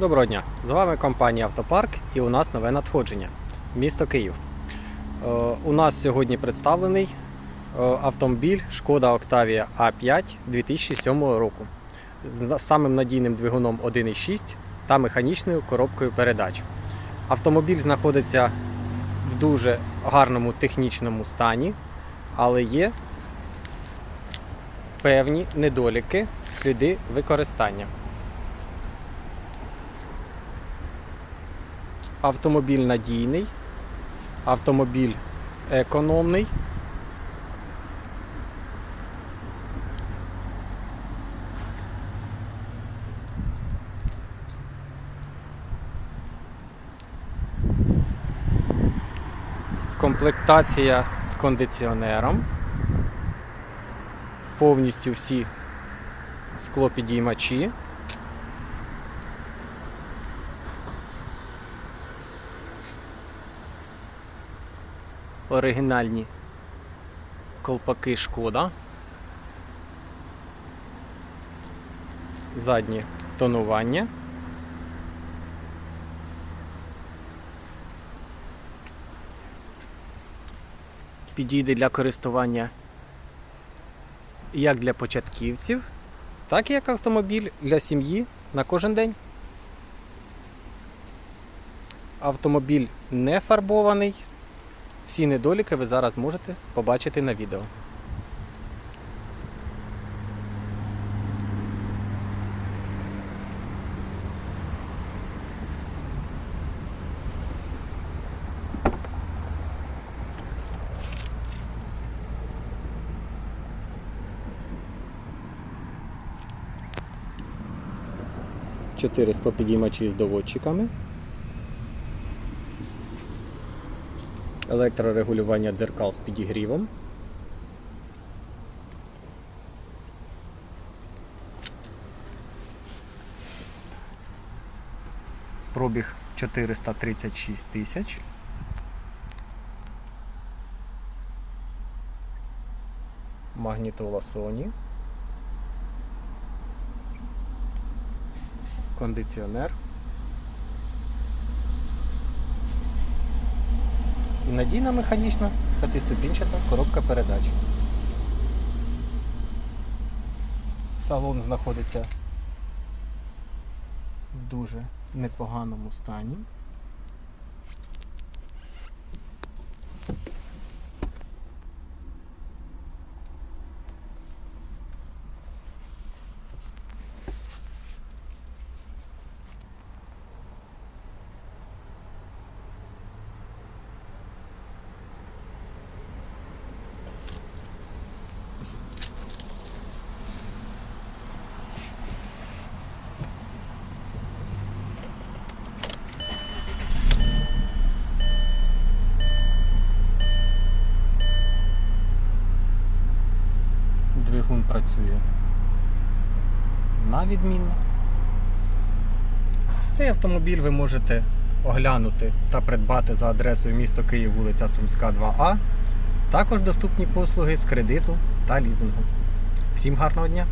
Доброго дня! З вами компанія Автопарк і у нас нове надходження. Місто Київ. Е, У нас сьогодні представлений е, автомобіль Шкода Octavia A5 2007 року з самим надійним двигуном 1.6 та механічною коробкою передач. Автомобіль знаходиться в дуже гарному технічному стані, але є певні недоліки, сліди використання. Автомобіль надійний, автомобіль економний. Комплектація з кондиціонером. Повністю всі склопідіймачі. Оригінальні колпаки шкода. Заднє тонування. Підійде для користування як для початківців, так і як автомобіль для сім'ї на кожен день. Автомобіль не фарбований. Всі недоліки ви зараз можете побачити на відео. Чотири склопідіймачі з доводчиками. Електрорегулювання дзеркал з підігрівом. Пробіг 436 тисяч. Магнітола Sony. Кондиціонер. І надійна механічна п'ятиступінчата коробка передач. Салон знаходиться в дуже непоганому стані. Двигун працює на відмінно. Цей автомобіль ви можете оглянути та придбати за адресою місто Київ, вулиця Сумська, 2А. Також доступні послуги з кредиту та лізингу. Всім гарного дня!